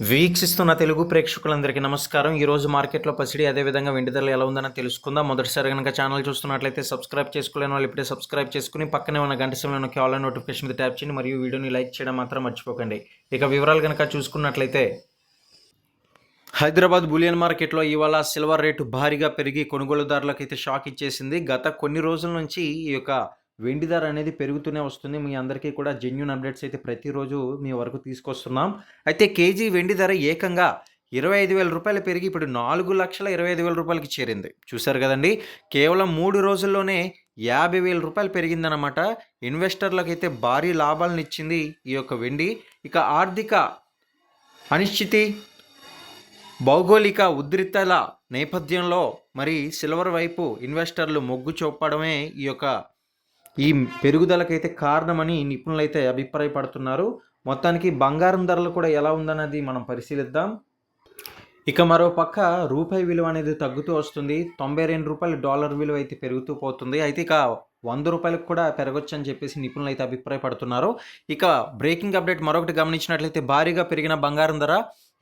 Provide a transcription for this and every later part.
వీక్షిస్తున్న తెలుగు ప్రేక్షకులందరికీ నమస్కారం. ఈ రోజు మార్కెట్లో పసిడి అదేవిధంగా వెండి ధరలు ఎలా ఉందని తెలుసుకుందాం. మొదటిసారి కనుక ఛానల్ చూస్తున్నట్లయితే సబ్స్క్రైబ్ చేసుకోలేని వాళ్ళు ఇప్పుడే సబ్స్క్రైబ్ చేసుకుని పక్కనే ఉన్న గంట సమయంలో ఆన్లైన్ నోటిఫికేషన్ మీద ట్యాప్ చేయండి. మరియు వీడియోని లైక్ చేయడం మాత్రం మర్చిపోకండి. ఇక వివరాలు కనుక చూసుకున్నట్లయితే హైదరాబాద్ బులియన్ మార్కెట్లో ఇవాళ సిల్వర్ రేటు భారీగా పెరిగి కొనుగోలుదారులకు అయితే షాక్ ఇచ్చేసింది. గత కొన్ని రోజుల నుంచి ఈ యొక్క వెండి ధర అనేది పెరుగుతూనే వస్తుంది. మీ అందరికీ కూడా జెన్యున్ అప్డేట్స్ అయితే ప్రతిరోజు మీ వరకు తీసుకొస్తున్నాం. అయితే కేజీ వెండి ధర ఏకంగా ఇరవై ఐదు వేల రూపాయలు పెరిగి ఇప్పుడు నాలుగు లక్షల ఇరవై ఐదు వేల రూపాయలకి చేరింది. చూశారు కదండి? కేవలం మూడు రోజుల్లోనే యాభై వేల రూపాయలు పెరిగిందనమాట ఇన్వెస్టర్లకు అయితే భారీ లాభాలను ఇచ్చింది ఈ యొక్క వెండి. ఇక ఆర్థిక అనిశ్చితి భౌగోళిక ఉద్రిక్తల నేపథ్యంలో మరి సిల్వర్ వైపు ఇన్వెస్టర్లు మొగ్గు చూపడమే ఈ యొక్క ఈ పెరుగుదలకైతే కారణమని నిపుణులు అయితే అభిప్రాయపడుతున్నారు. మొత్తానికి బంగారం ధరలు కూడా ఎలా ఉందన్నది మనం పరిశీలిద్దాం. ఇక మరో పక్క రూపాయి విలువ అనేది తగ్గుతూ వస్తుంది. తొంభై రెండు రూపాయలు డాలర్ విలువ అయితే పెరుగుతూ పోతుంది. అయితే ఇక వంద రూపాయలకు కూడా పెరగొచ్చు అని చెప్పేసి నిపుణులు అయితే అభిప్రాయపడుతున్నారు. ఇక బ్రేకింగ్ అప్డేట్ మరొకటి గమనించినట్లయితే భారీగా పెరిగిన బంగారం ధర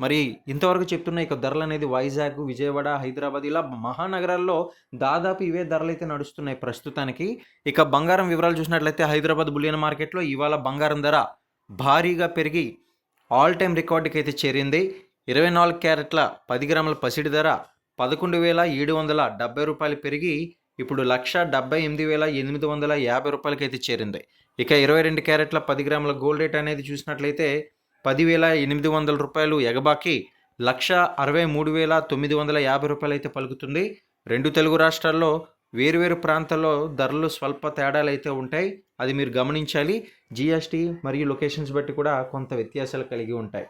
మరి ఇంతవరకు చెప్తున్న ఇక ధరలు అనేది వైజాగ్ విజయవాడ హైదరాబాద్ ఇలా మహానగరాల్లో దాదాపు ఇవే ధరలు అయితే నడుస్తున్నాయి ప్రస్తుతానికి. ఇక బంగారం వివరాలు చూసినట్లయితే హైదరాబాద్ బులియన్ మార్కెట్లో ఇవాళ బంగారం ధర భారీగా పెరిగి ఆల్ టైమ్ రికార్డుకి అయితే చేరింది. ఇరవై నాలుగు క్యారెట్ల పది గ్రాముల పసిడి ధర పదకొండు వేల ఏడు వందల డెబ్బై రూపాయలు పెరిగి ఇప్పుడు లక్ష డెబ్బై ఎనిమిది వేల ఎనిమిది వందల యాభై రూపాయలకి అయితే చేరింది. ఇక ఇరవై రెండు క్యారెట్ల పది గ్రాముల గోల్డ్ రేట్ అనేది చూసినట్లయితే పదివేల ఎనిమిది వందల రూపాయలు ఎగబాకి లక్ష అరవై మూడు వేల తొమ్మిది వందల యాభై రూపాయలు అయితే పలుకుతుంది. రెండు తెలుగు రాష్ట్రాల్లో వేరువేరు ప్రాంతాల్లో ధరలు స్వల్ప తేడాలు అయితే ఉంటాయి. అది మీరు గమనించాలి. జిఎస్టీ మరియు లొకేషన్స్ బట్టి కూడా కొంత వ్యత్యాసాలు కలిగి ఉంటాయి.